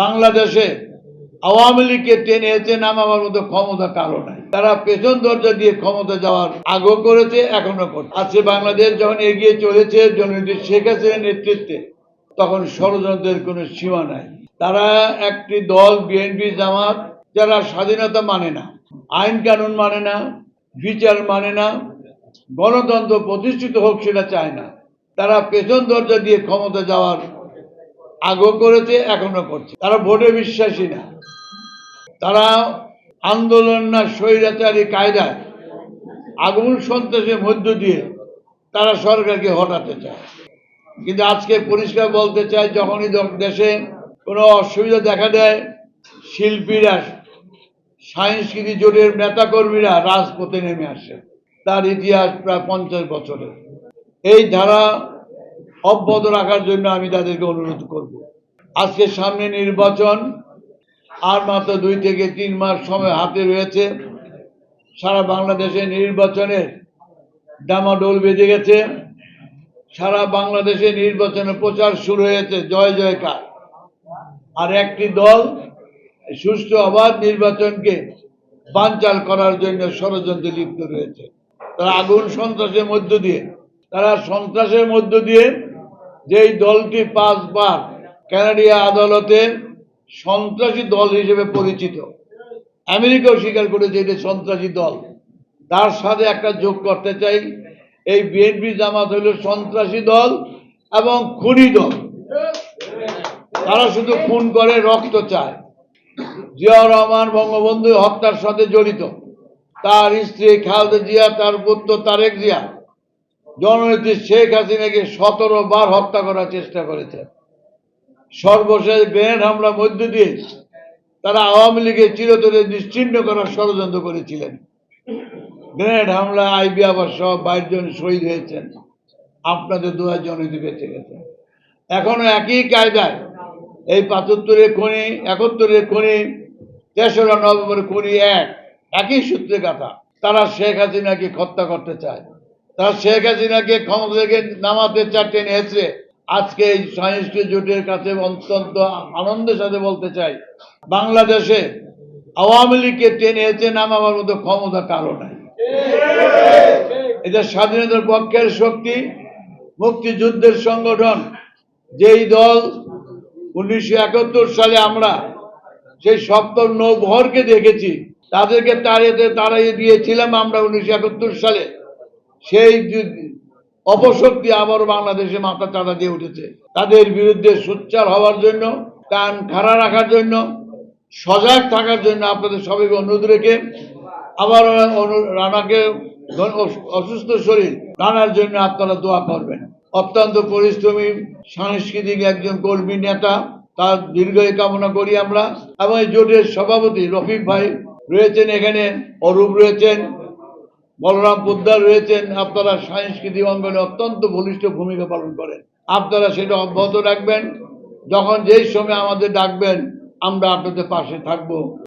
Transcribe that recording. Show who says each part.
Speaker 1: বাংলাদেশে আওয়ামী লীগকে টেনে এসে নামাবার মতো ক্ষমতা কারও নাই। তারা পেছন দরজা দিয়ে ক্ষমতা যাওয়ার আগেও করেছে, এখনও করছে। আজকে বাংলাদেশ যখন এগিয়ে চলেছে, জননেত্রী শেখ হাসিনার নেতৃত্বে, তখন ষড়যন্ত্রের কোনো সীমা নাই। তারা একটি দল, বিএনপি, জামাত, যারা স্বাধীনতা মানে না, আইন কানুন মানে না, বিচার মানে না, গণতন্ত্র প্রতিষ্ঠিত হোক সেটা চায় না, তারা পেছন দরজা দিয়ে ক্ষমতা যাওয়ার আগেও করেছে, এখনও করছে। তারা ভোটে বিশ্বাসী না। তারা আন্দোলন না স্বৈরাচারী কায়দায় আগুন সন্ত্রাসের মধ্য দিয়ে তারা সরকারকে হটাতে চায়। কিন্তু আজকে পরিষ্কার বলতে চাই, যখনই দেশে কোনো অসুবিধা দেখা দেয়, শিল্পীরা, সাংস্কৃতিক জোটের নেতাকর্মীরা রাজপথে নেমে আসে। তার ইতিহাস প্রায় পঞ্চাশ বছরের। এই ধারা অব্যাহত রাখার জন্য আমি তাদেরকে অনুরোধ করব। আজকে সামনে নির্বাচন, আর মাত্র দুই থেকে তিন মাস সময় হাতে রয়েছে। সারা বাংলাদেশে নির্বাচনের ডামাডোল বেজে গেছে। সারা বাংলাদেশে নির্বাচনের প্রচার শুরু হয়েছে। জয়, জয়কার। আর একটি দল সুষ্ঠু, অবাধ নির্বাচনকে বানচাল করার জন্য ষড়যন্ত্রে লিপ্ত রয়েছে। তারা আগুন সন্ত্রাসের মধ্য দিয়ে, তারা সন্ত্রাসের মধ্য দিয়ে যেই দলটি পাঁচবার কানাডিয়া আদালতে সন্ত্রাসী দল হিসেবে পরিচিত। আমেরিকাও স্বীকার করেছে এটি সন্ত্রাসী দল। তার সাথে একটা যোগ করতে চাই। এই বিএনপি জামাত হইল সন্ত্রাসী দল এবং খুনি দল। তারা শুধু খুন করে, রক্ত চায়। জিয়াউর রহমান বঙ্গবন্ধু হত্যার সাথে জড়িত। তার স্ত্রী খালেদা জিয়া, তার পুত্র তারেক জিয়া। জননেত্রী শেখ হাসিনাকে সতেরো বার হত্যা করার চেষ্টা করেছে। সর্বশেষ গ্রেনেড হামলার মধ্য দিয়ে তারা আওয়ামী লীগের চিরতরে নিশ্চিন্ন করার ষড়যন্ত্র করেছিলেন। গ্রেনেড হামলা আইবি আবার সব বাইশ জন শহীদ হয়েছেন। আপনাদের হাজার জন বেঁচে গেছে। এখনও একই কায়দায় এই পাঁচাত্তরের খনি, একাত্তরের খনি, তেসরা নভেম্বর খনি এক, একই সূত্রে গাথা। তারা শেখ হাসিনাকে হত্যা করতে চায়। তারা শেখ হাসিনাকে ক্ষমতা থেকে নামাতে চারটে নিয়েছে আজকে এই সংস্কৃত জোটের কাছে অত্যন্ত আনন্দের সাথে বলতে চাই, বাংলাদেশে আওয়ামী লীগকে টেনে এসে নামাবার মতো ক্ষমতা কারও নাই। এটা স্বাধীনতার পক্ষের শক্তি, মুক্তিযুদ্ধের সংগঠন, যেই দল উনিশশো একাত্তর সালে আমরা সেই সপ্তম নৌবহরকে দেখেছি, তাদেরকে তাড়িয়ে তাড়াইয়ে দিয়েছিলাম আমরা উনিশশো একাত্তর সালে। সেই অপশক্তি আবারও বাংলাদেশে মাথা চাঁদা দিয়ে উঠেছে। তাদের বিরুদ্ধে সোচ্চার হওয়ার জন্য, কান খাড়া রাখার জন্য, সজাগ থাকার জন্য আপনাদের সবাইকে অনুরোধ রেখে আবার রানাকে অসুস্থ শরীর রানার জন্য আপনারা দোয়া করবেন। অত্যন্ত পরিশ্রমী, সাংস্কৃতিক একজন কর্মী নেতা, তার দীর্ঘায়ু কামনা করি আমরা। এবং এই জোটের সভাপতি রফিক ভাই রয়েছেন এখানে, অরূপ রয়েছেন। বলরাম পোদ্দার রয়েছেন, আপনারা সাংস্কৃতিক অঙ্গনে অত্যন্ত বলিষ্ঠ ভূমিকা পালন করেন। আপনারা সেটা অব্যাহত রাখবেন। যখন যেই সময় আমাদের ডাকবেন, আমরা আপনাদের পাশে থাকব।